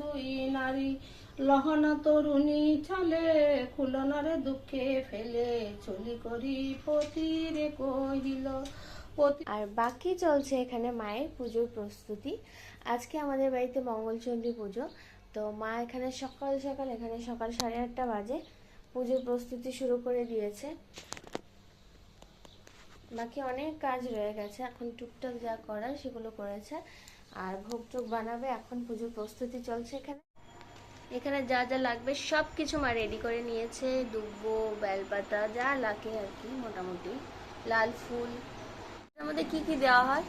দুই নারী, লহনা তরুণী ছলে, খুলনারে দুঃখে ফেলে, চলি করি পতি রে কহিল আর বাকি চলছে এখানে মায়ের পুজোর প্রস্তুতি। আজকে আমাদের বাড়িতে মঙ্গলচণ্ডী পুজো। তো মা এখানে সকাল সকাল, এখানে সকাল সাড়ে আটটা বাজে পুজোর প্রস্তুতি শুরু করে দিয়েছে। বাকি অনেক কাজ রয়ে গেছে। এখন টুকটাক যা করার সেগুলো করেছে। আর ভোগ টোগ বানাবে এখন পুজোর প্রস্তুতি চলছে এখানে। এখানে যা যা লাগবে সব কিছু মা রেডি করে নিয়েছে দুব্বো বেলপাতা যা লাগে আর কি মোটামুটি। লাল ফুল। এর মধ্যে কি কি দেওয়া হয়?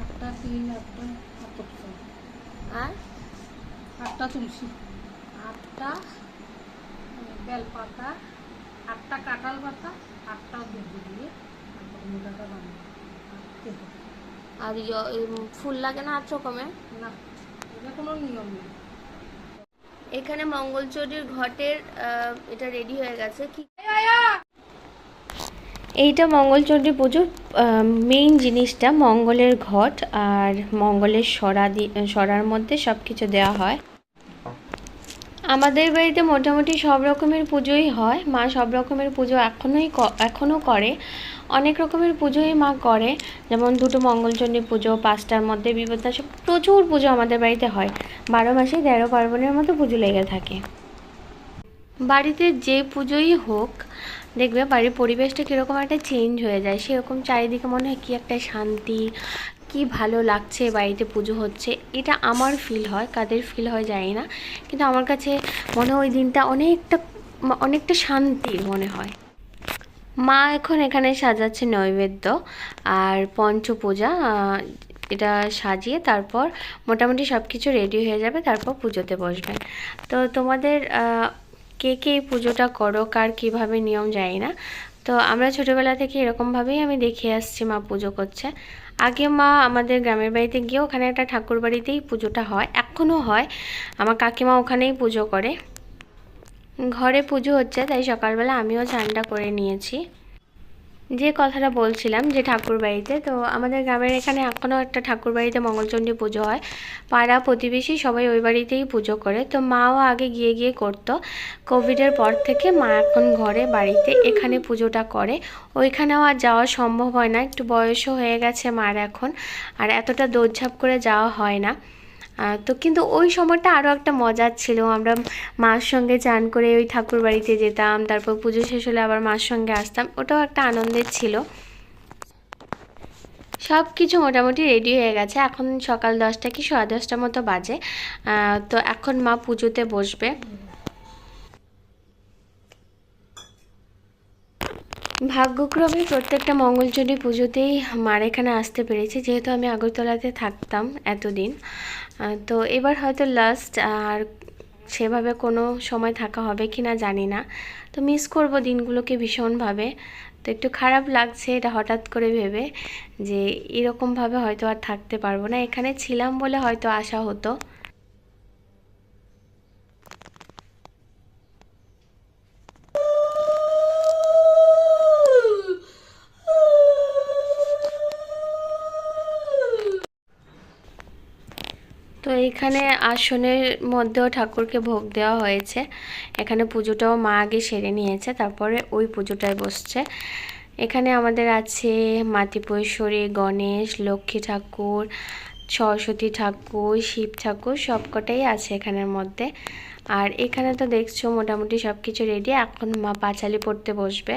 আটটা তিল একটা আর? আটটা তুলসী। আটটা? বেলপাতা আটটা কাঁঠাল পাতা আটটা দুধ দিয়ে মোটাটা বানাবো। আর ইয়- ফুল লাগে না আট রকমের? না কোনো নিয়ম নেই। এখানে মঙ্গলচণ্ডীর ঘটের আহ, এটা রেডি হয়ে গেছে। কি এইটা মঙ্গলচণ্ডী পুজোর মেইন জিনিসটা মঙ্গলের ঘট আর মঙ্গলের সরা দিয়ে সরার মধ্যে সব কিছু দেওয়া হয়। আমাদের বাড়িতে মোটামুটি সব রকমের পুজোই হয়। মা সব রকমের পুজো এখনোই এখনও করে। অনেক রকমের পুজোই মা করে। যেমন দুটো মঙ্গলচণ্ডী পুজো, পাঁচটার মধ্যে বিপদা সব প্রচুর পুজো আমাদের বাড়িতে হয়। বারো মাসে তেরো পার্বণের মতো পুজো লেগে থাকে। বাড়িতে যে পুজোই হোক, দেখবে বাড়ির পরিবেশটা কীরকম একটা চেঞ্জ হয়ে যায়। সেরকম চারিদিকে মনে হয় কী একটা শান্তি কি ভালো লাগছে, বাড়িতে পুজো হচ্ছে, এটা আমার ফিল হয়, কাদের ফিল হয় জানি না, কিন্তু আমার কাছে মনে হয় ওই দিনটা অনেকটা অনেকটা শান্তির মনে হয়। মা এখন এখানে সাজাচ্ছে নৈবেদ্য আর পঞ্চপূজা এটা সাজিয়ে তারপর মোটামুটি সব কিছু রেডি হয়ে যাবে, তারপর পুজোতে বসবেন। তো তোমাদের কে কে পুজোটা করো, কার কীভাবে নিয়ম জানি না তো আমরা ছোটোবেলা থেকে এরকমভাবেই আমি দেখে আসছি মা পুজো করছে। আগে মা আমাদের গ্রামের বাড়িতে গিয়ে ওখানে একটা ঠাকুর বাড়িতেই পুজোটা হয়, এখনও হয়। আমার কাকিমা ওখানেই পুজো করে। ঘরে পুজো হচ্ছে, তাই সকালবেলা আমিও চানটা করে নিয়েছি। যে কথাটা বলছিলাম যে ঠাকুর বাড়িতে তো আমাদের গ্রামের এখানে এখনও একটা ঠাকুর বাড়িতে মঙ্গলচণ্ডী পুজো হয়। পাড়া প্রতিবেশী সবাই ওই বাড়িতেই পুজো করে। তো মাও আগে গিয়ে গিয়ে করতো। কোভিডের পর থেকে মা এখন ঘরে, বাড়িতে এখানে পুজোটা করে। ওইখানেও আর যাওয়া সম্ভব হয় না। একটু বয়সও হয়ে গেছে মার এখন। আর এতটা দৌড়ঝাঁপ করে যাওয়া হয় না। তো কিন্তু ওই সময়টা আরও একটা মজার ছিল। আমরা মার সঙ্গে চান করে ওই ঠাকুর বাড়িতে যেতাম, তারপর পুজো শেষ হলে আবার মার সঙ্গে আসতাম। ওটাও একটা আনন্দের ছিল। সব কিছু মোটামুটি রেডি হয়ে গেছে। এখন সকাল দশটা কি সোয়া দশটার মতো বাজে। তো এখন মা পুজোতে বসবে। ভাগ্যক্রমে প্রত্যেকটা মঙ্গলচণ্ডী পুজোতেই মার এখানে আসতে পেরেছি, যেহেতু আমি আগরতলাতে থাকতাম এতদিন। তো এবার হয়তো লাস্ট আর সেভাবে কোনো সময় থাকা হবে কি না জানি না। তো মিস করব দিনগুলোকে ভীষণভাবে। তো একটু খারাপ লাগছে এটা হঠাৎ করে ভেবে যে এরকমভাবে হয়তো আর থাকতে পারব না। এখানে ছিলাম বলে হয়তো আসা হতো। তো এইখানে আসনের মধ্যেও ঠাকুরকে ভোগ দেওয়া হয়েছে। এখানে পুজোটাও মা আগে সেরে নিয়েছে, তারপরে ওই পুজোটায় বসছে। এখানে আমাদের আছে মাতৃপৈশ্বরী গণেশ, লক্ষ্মী ঠাকুর, সরস্বতী ঠাকুর, শিব ঠাকুর, সবকটাই আছে এখানের মধ্যে। আর এখানে তো দেখছ মোটামুটি সব কিছু রেডি এখন মা পাঁচালি পড়তে বসবে।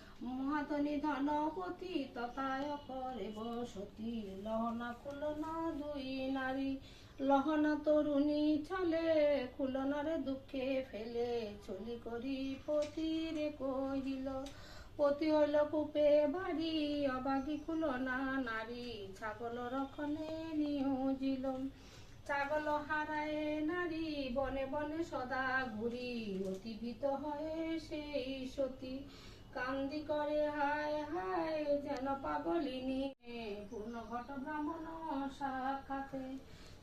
মহাধনী ধনপতি তথায় করে বসতি। লহনা খুলনা দুই নারী, লহনা তরুণী ছলে, খুলনারে দুঃখে ফেলে চলি করি পতি রে কহিল। পতি হইল কূপে বাড়ি, অবাগি খুলনা নারী, ছাগল রক্ষণে নিয়োজিল। ছাগল হারায় নারী, বনে বনে সদা ঘুরি, অতিভীত হয়ে সেই সতী। কান্দি করে হায় হায় যেন পাগলিনী। পূর্ণ ঘট ব্রাহ্মণ সাক্ষাতে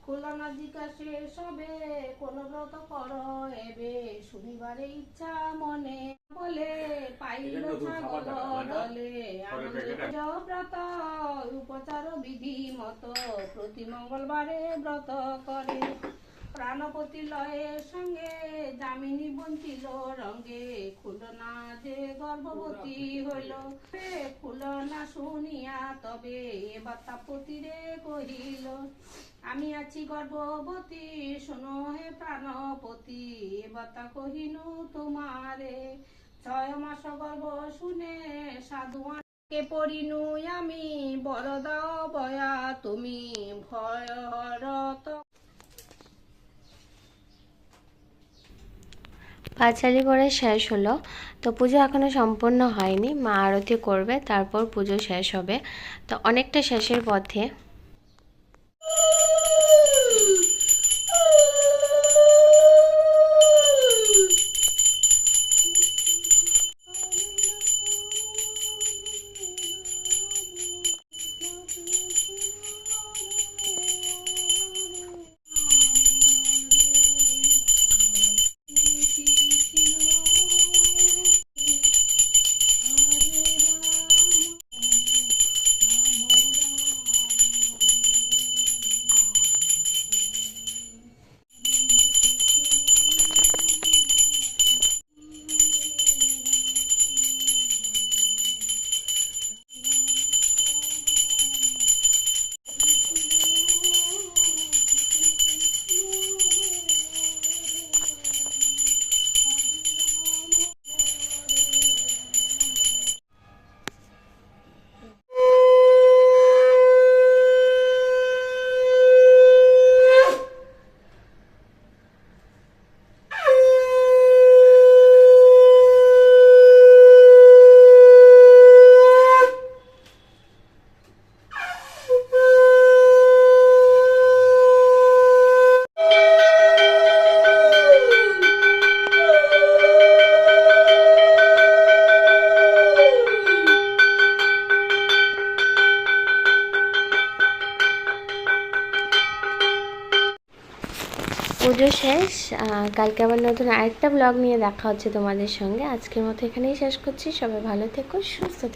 খুলনা জিজ্ঞাসে সবে কোন ব্রত কর এবে শুনিবারে ইচ্ছা মনে বলে পাইল ছাগল ব্রত উপচার বিধি মতো প্রতি মঙ্গলবারে ব্রত করে। প্রাণপতি লয়ের সঙ্গে যামিনী বঞ্চিল, রঙ্গে খুলনা যে গর্ভবতী হইল। খুলনা শুনিয়া তবে বাতাপতি রে কহিল, আমি আছি গর্ভবতী, শোনো হে প্রাণপতি বাতা কহিনু তোমারে। ছয় মাস গর্ভ শুনে সাধু কে পড়িনু আমি বড় দাও বয়া তুমি ভয় হরত পাঁচালি পরে শেষ হলো। তো পুজো এখনও সম্পূর্ণ হয়নি, মা আরতি করবে, তারপর পুজো শেষ হবে। তো অনেকটা শেষের পথে পুজো শেষ কালকে আবার নতুন আরেকটা ব্লগ নিয়ে দেখা হচ্ছে তোমাদের সঙ্গে। আজকের মতো এখানেই শেষ করছি। সবাই ভালো থেকো, সুস্থ থেকো।